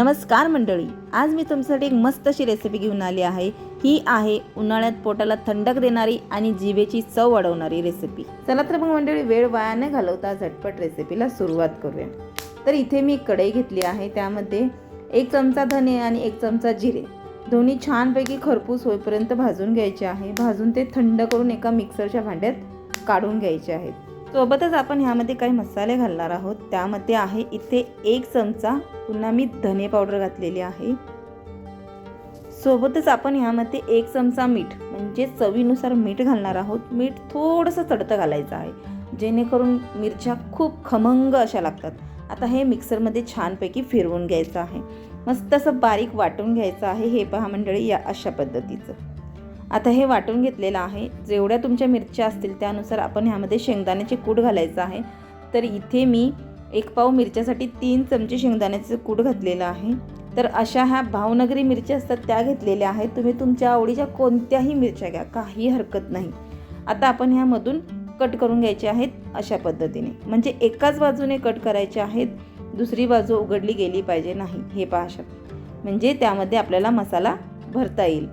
नमस्कार मंडळी आज मी तुमच्यासाठी एक मस्त अशी रेसिपी घेऊन आली आहे. ही आहे उन्हाळ्यात पोटाला थंडक देणारी आणि जिभेची चव वाढवणारी रेसिपी चला तर मग मंडळी वेळ वाया न घालवता झटपट रेसिपीला सुरुवात करूया. तर इथे मी कढई घेतली आहे त्यामध्ये एक चमचा धने आणि एक चमचा जिरे. दोन्ही छानपैकी खरपूस होईपर्यंत भाजून घ्यायचे आहे. भाजून ते थंड करून एका मिक्सरच्या भांड्यात काढून घ्यायचे आहेत. सोबतच आपण ह्यामध्ये काही मसाले घालणार आहोत. त्यामध्ये आहे इथे एक चमचा पुन्हा मी धने पावडर घातलेली आहे. सोबतच आपण ह्यामध्ये एक चमचा मीठ म्हणजे चवीनुसार मीठ घालणार आहोत. मीठ थोडंसं चढतं घालायचं आहे जेणेकरून मिरच्या खूप खमंग अशा लागतात. आता हे मिक्सरमध्ये छानपैकी फिरवून घ्यायचं आहे. मस्त असं बारीक वाटून घ्यायचं आहे हे पहा मंडळी या अशा पद्धतीचं. आता हे वाटून घेतलेलं आहे. जेवढ्या तुमच्या मिरच्या असतील त्यानुसार आपण ह्यामध्ये शेंगदाण्याचे कूट घालायचं आहे. तर इथे मी एक पाव मिरच्यासाठी तीन चमचे शेंगदाण्याचं कूट घातलेलं आहे. तर अशा ह्या भावनगरी मिरच्या असतात त्या घेतलेल्या आहेत. तुम्ही तुमच्या आवडीच्या कोणत्याही मिरच्या घ्या काही हरकत नाही. आता आपण ह्यामधून कट करून घ्यायचे आहेत अशा पद्धतीने. म्हणजे एकाच बाजूने कट करायचे आहेत दुसरी बाजू उघडली गेली पाहिजे नाही. हे पाहा शक म्हणजे त्यामध्ये आपल्याला मसाला भरता येईल.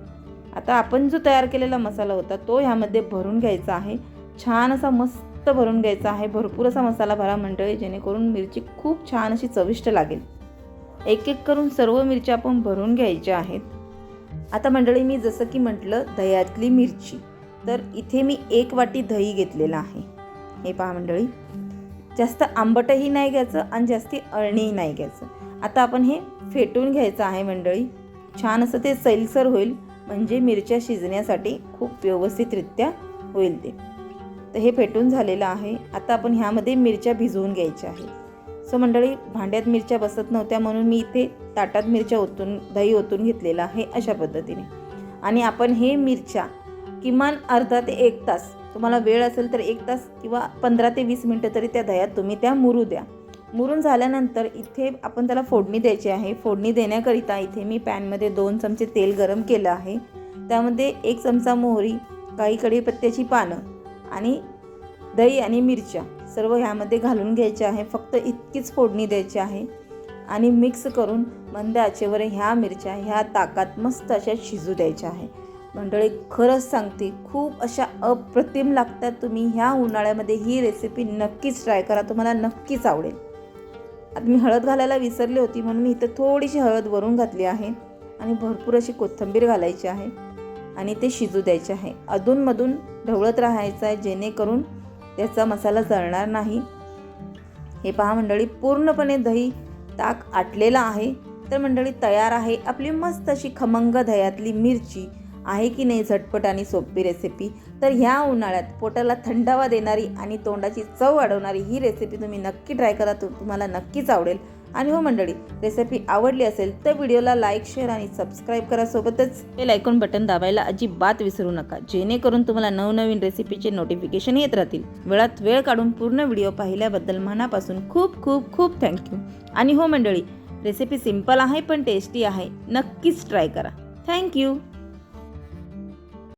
आता आपण जो तयार केलेला मसाला होता तो ह्यामध्ये भरून घ्यायचा आहे. छान असा मस्त भरून घ्यायचा आहे. भरपूर असा मसाला भरा मंडळी जेणेकरून मिरची खूप छान अशी चविष्ट लागेल. एक एक करून सर्व मिरच्या आपण भरून घ्यायच्या आहेत. आता मंडळी मी जसं की म्हटलं दह्यातली मिरची. तर इथे मी एक वाटी दही घेतलेलं आहे. हे पहा मंडळी. जास्त आंबटही नाही घ्यायचं आणि जास्ती अळणीही नाही घ्यायचं. आता आपण हे फेटून घ्यायचं आहे मंडळी. छान असं ते सैलसर होईल. म्हणजे मिरच्या शिजण्यासाठी खूप व्यवस्थितरित्या होईल ते. तर हे फेटून झालेलं आहे. आता आपण ह्यामध्ये मिरच्या भिजवून घ्यायच्या आहे सो मंडळी भांड्यात मिरच्या बसत नव्हत्या म्हणून मी इथे ताटात मिरच्या ओतून दही ओतून घेतलेलं आहे अशा पद्धतीने. आणि आपण हे मिरच्या किमान अर्धा ते एक तास तुम्हाला वेळ असेल तर एक तास किंवा पंधरा ते वीस मिनटं तरी त्या दह्यात तुम्ही त्या मुरू द्या. मुरून झाल्यानंतर इथे आपण त्याला फोडणी द्यायची आहे. फोडणी देण्याकरिता इथे मी पॅनमध्ये दोन चमचे तेल गरम केलं आहे. त्यामध्ये एक चमचा मोहरी काही कढीपत्त्याची पानं आणि दही आणि मिरच्या सर्व ह्यामध्ये घालून घ्यायचे आहे. फक्त इतकीच फोडणी द्यायची आहे आणि मिक्स करून मंद आचेवर ह्या मिरच्या ह्या ताकात मस्त अशा शिजू द्यायच्या आहे. मंडळी खरंच सांगते खूप अशा अप्रतिम लागतात तुम्ही. ह्या उन्हाळ्यामध्ये ही रेसिपी नक्कीच ट्राय करा. तुम्हाला नक्कीच आवडेल. आता मी हळद घालायला विसरली होती म्हणून मी इथं थोडीशी हळद वरून घातली आहे आणि भरपूर अशी कोथिंबीर घालायची आहे आणि ते शिजू द्यायचे आहे. अधूनमधून ढवळत राहायचं आहे जेणेकरून त्याचा मसाला जळणार नाही. हे पहा मंडळी पूर्णपणे दही ताक आटलेलं आहे. तर मंडळी तयार आहे आपली मस्त अशी खमंग दह्यातली मिरची. आहे की नाही झटपट आणि सोपी रेसिपी तर ह्या उन्हाळ्यात पोटाला थंडावा देणारी आणि तोंडाची चव वाढवणारी ही रेसिपी तुम्ही नक्की ट्राय करा तु तुम्हाला नक्कीच आवडेल. आणि हो मंडळी रेसिपी आवडली असेल तर व्हिडिओला लाईक शेअर आणि सबस्क्राईब करा सोबतच. बेल आयकॉन बटन दाबायला अजिबात विसरू नका. जेणेकरून तुम्हाला नवनवीन रेसिपीचे नोटिफिकेशन येत राहतील. वेळात वेळ काढून पूर्ण व्हिडिओ पाहिल्याबद्दल मनापासून खूप खूप खूप थँक्यू आणि हो मंडळी रेसिपी सिंपल आहे पण टेस्टी आहे. नक्कीच ट्राय करा. थँक्यू